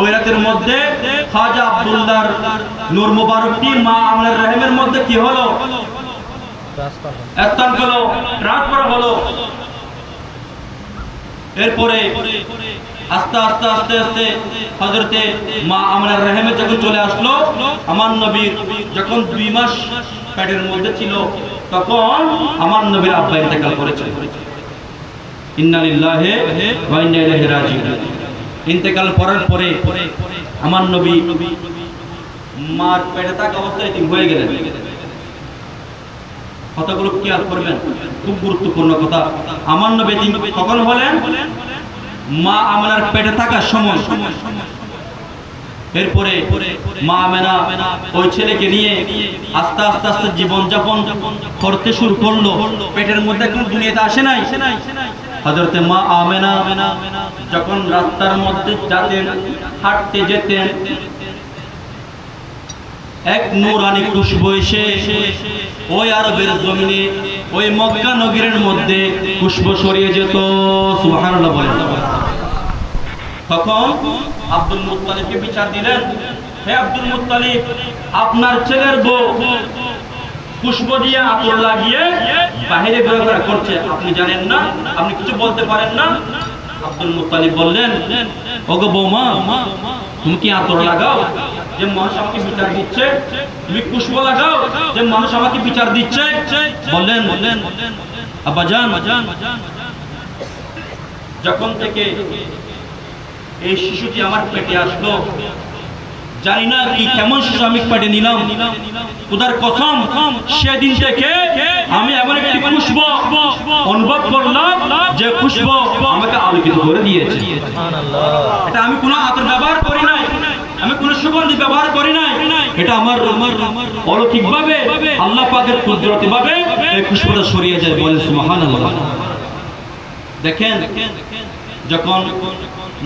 ওই মধ্যে খাজা আব্দুল্লাহর নূর মুবারকটি মা আমলের রহিমের মধ্যে কি হলো? এরপরে আস্তে আস্তে আস্তে আস্তে হজরতে মা আমলের রহিমে যখন চলে আসলো, আমার নবীর যখন দুই মাস পেটের মধ্যে ছিল, তখন আমার নবীর আব্বা ইন্তেকাল করেছে। ইন্নালিল্লাহে ওয়া ইন্না ইলাইহি রাজিউন। ইন্তেকাল করার পরে আমার নবী মার পেটে থাকা অবস্থায় তিনি হয়ে গেলেন। কথাগুলো খেয়াল করবেন, খুব গুরুত্বপূর্ণ কথা। আমার নবী তিনি কখন হলেন? মা আমেনার পেটে থাকার সময়। এরপরে মা আমেনা ওই ছেলেকে নিয়ে আস্তে আস্তে আস্তে জীবন যাপন করতে শুরু করল। পেটের মধ্যে কোনো দুনিয়াতে আসে নাই। হজরতে মা আমেনা যখন রাস্তার মধ্যে যেতেন, হাঁটতে যেতেন, এক নূরানি খুশবু এসে ওই আরবের জমিনে, ওই মক্কা নগরের মধ্যে খুশবু ছড়িয়ে যেত, সুবহানাল্লাহ বলেন। তখন আব্দুল মুত্তালিবকে বিচার দিলেন, হে আব্দুল মুত্তালিব, আপনার ছেলের বউ পুষ্প দিয়ে আতর লাগিয়ে বাহিরে ঘোরাফেরা করছে। আপনি জানেন না, আপনি কিছু বলতে পারেন না? আব্দুল মুতালিব বললেন, ওগো বৌমা, তুমি কি আতর লাগাও যে মানুষ আমাকে বিচার দিচ্ছে? তুমি পুষ্প লাগাও যে মানুষ আমাকে বিচার দিচ্ছে? বললেন বললেন আব্বা জান যখন থেকে এই শিশুটি আমার পেটে আসলো জানি না কি কেমন শিশু পেটে নিলাম। খুদার কসম, সেদিন থেকে আমি এমন একটি পুষ্প অনুভব করলাম যে পুষ্প আমাকে আলোকিত করে দিয়েছে। এটা আমি কোনো আতর ব্যবহার করি নাই। আমি কোনো সুগন্ধি ব্যবহার করি নাই। এটা আমার আমার অলৌকিক ভাবে আল্লাহ পাকের কুদরতি ভাবে এই সরিয়ে যায় বলে দেখেন, যখন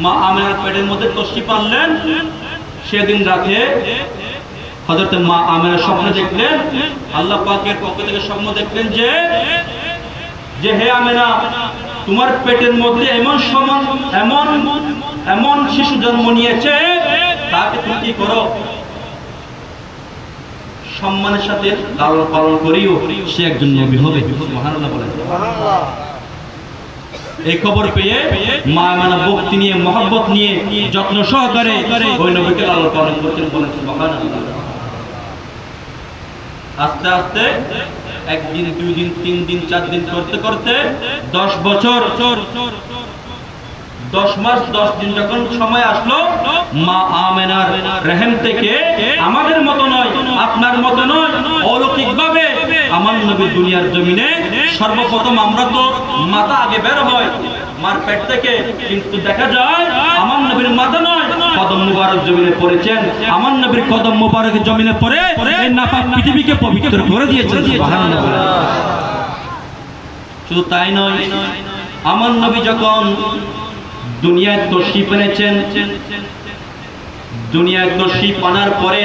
মা আমেনার পেটের মধ্যে তষ্টি পারলেন সেদিন রাতে হজরত মা আমেনা স্বপ্ন দেখলেন, আল্লাহ পাকের পক্ষ থেকে স্বপ্ন দেখলেন যে যে হে আমেনা তোমার পেটের মধ্যে এমন সমান, এমন এমন শিশু জন্ম নিয়েছে, তাকে তুমি কি করো? সম্মানের সাথে লালন পালন করিও, সে একজন নবী হবে। সুবহানাল্লাহ বলেন। এই খবর পেয়ে মা মানা ভক্তি নিয়ে, মহব্বত নিয়ে, যত্ন সহকারে ওই নবীকে লালন পালন করতেন বলেন সুবহানাল্লাহ। আস্তে আস্তে একদিন দুই দিন তিন দিন চার দিন করতে করতে দশ বছর, দশ মাস, দশ দিন যখন সময় আসলো, মা আমেনার রেহেম থেকে আমাদের মতো নয়, আপনার মতো নয় অলৌকিক ভাবে আমার নবী দুনিয়ার জমিনে সর্বপ্রথম আমরা তো মাথা আগে বের হয়, মার পেট থেকে। কিন্তু দেখা যায়, আমার নবীর মাথা নয়, কদম মুবারক জমিনে পড়েছেন। আমার নবীর কদম মুবারক জমিনে পড়ে এই নাপাক পৃথিবীকে পবিত্র করে দিয়েছেন। শুধু তাই নয়, আমার নবী যখন দুনিয়ায় তশরিফ এনেছেন, দুনিয়ায় তশরিফ আনার পরে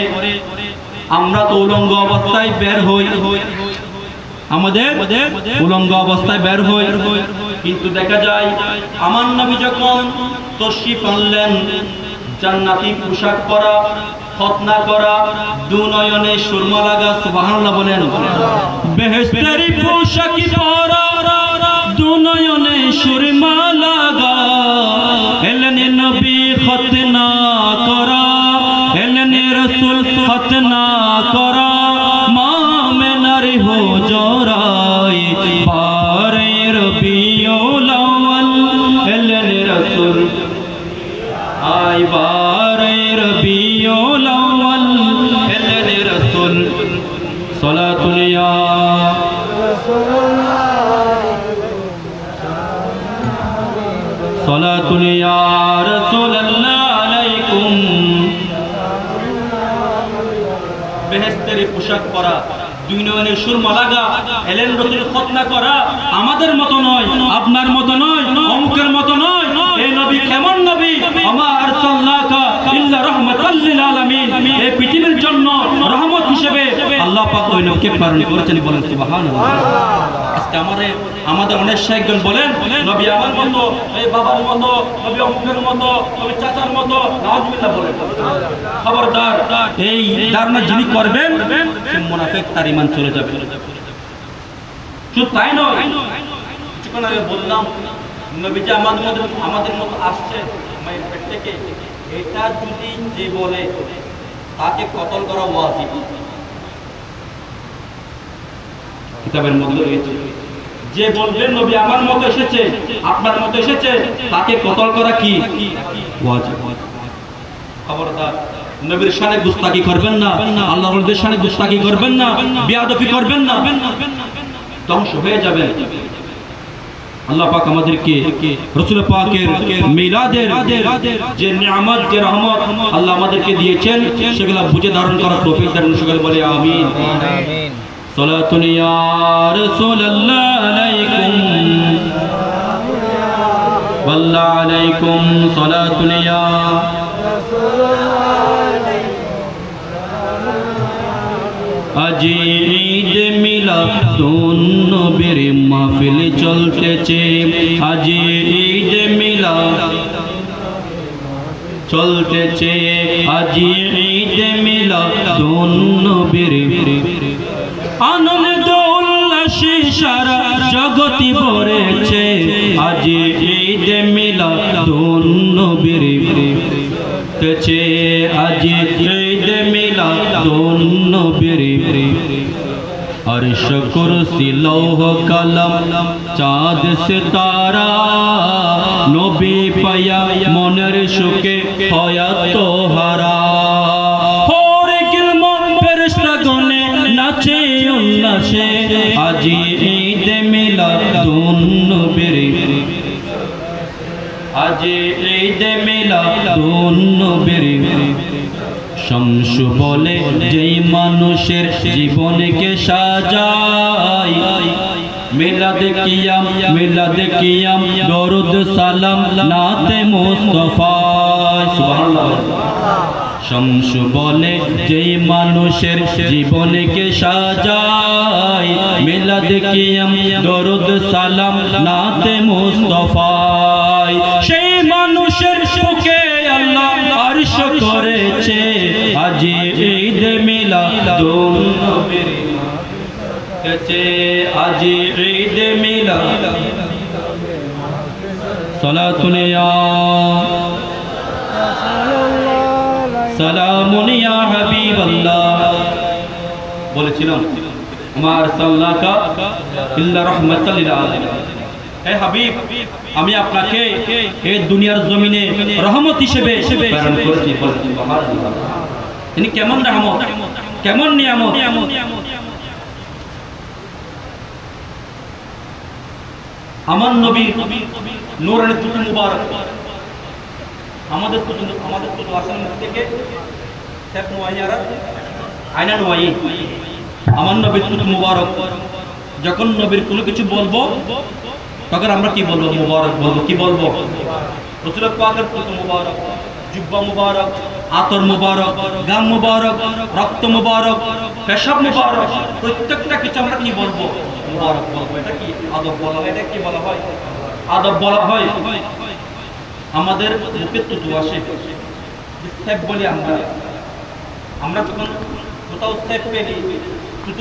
আমরা তো উলঙ্গ অবস্থায় বের হই। আমাদের উলঙ্গ অবস্থায় বের হই। কিন্তু দেখা যায় আমার নবী যখন তশরিফ পানলেন জান্নাতি পোশাক পরা খতনা করা দু নয়নে সুরমা লাগা সুবাহ বলেন। বেহেস্তারি পোশাকি বেহেশতের পোশাক পরা দুই নয়নের সুরমা লাগা করা আমাদের মতো নয়, আপনার মতো নয়, অমুকের মতো নয়। এই নবী, কেমন নবী? আমা আরসালনাকা ইল্লা রাহমাতাল লিল পৃথিবীর জন্য রহমত হিসেবে আল্লাহ পাক ওই নবীকে প্রেরণ করেছেন বলেন আজকে আমাদের অনেক শেখগণ বলেন, নবী আমার মতো, এই বাবার মতো, নবী অমুকের মতো, নবী চাচার মতো, নাউজুবিল্লাহ বলেন। খবরদার, এই ধারণা যিনি করবেন মুনাফিক, তার ঈমান চলে যাবে। শুধু তাই নয়, কিছুক্ষণ আগে বললাম আমাদের মতো আমাদের মতো আসছে থেকে, এটা যদি যে বলে, তাকে কতল করা ওয়াজিব। কিতাবের মধ্যে রয়েছে যে বলবেন নবী আমার মতো এসেছে, আপনার মতো এসেছে, তাকে কতল করা কি? নবীর গুস্তাকি করবেন না আল্লাহ গুস্তাকি করবেন না করবেন না হয়ে আল্লাহ পাক আমাদেরকে, রসুল আল্লাহ আমাদেরকে দিয়েছেন, সেগুলা বুঝে ধারণ করা তৌফিক বলে আমিন। صلاة يا رسول الله عليكم والله عليكم صلاة يا আজি ঈদ মিলাদুন নবীর মাহফিল চলতেছে আজি ঈদ মিলাদ চলতেছে আজি ঈদ মিলাদুন নবীর আনন্দ উল্লাসে সারা জগতি ভরেছে। আজ ঈদ মিলা তেছে আজ ঈদ মিলা নবীর। আর শকুর কলম, চাঁদ সিতারা। নবী মনের তো হারা শামসু বলে, যেই মানুষের জীবনকে সাজায় মিলাদ কিয়াম মিলাদ কিয়াম, দরুদ সালাম, নাতে মুস্তাফা। সুবহানাল্লাহ। শামসু বলে, যেই মানুষের জীবনকে সাজায় মিলাদ কিয়াম, দরুদ সালাম, নাতে মুস্তাফায় সেই সুখে আল্লাহ আরশ করেছে। আজি ঈদ মিলাদুন নবীর কাছে। আজি ঈদ মিলাদ। সালাতুন বলেছিলাম, আমার সাল্লাকা ইল্লা রাহমাতাল লিল আমি আপনাকে এই দুনিয়ার জমিনে রহমত হিসেবে তিনি কেমন রহমত, কেমন নিয়ামত? আমার নবী নূরের দুটি মুবারক, আমাদের তো আমাদের তো আসার থেকে শেখ নোয়াইয়ারা আয়না নোয়াই আমার নবীর তুত মুবারক, যখন নবীর কোনো কিছু বলব তখন আমরা কি বলব মুবারক বলব? কি বলব? মুবারক মুবারক মুবারক পেশাব প্রত্যেকটা কিছু আমরা কি বলব? বলব। এটা কি আদব বলা কি বলা হয়? আদব বলা হয়। আমাদের আসে। বলি আমরা। আমরা যখন কোথাও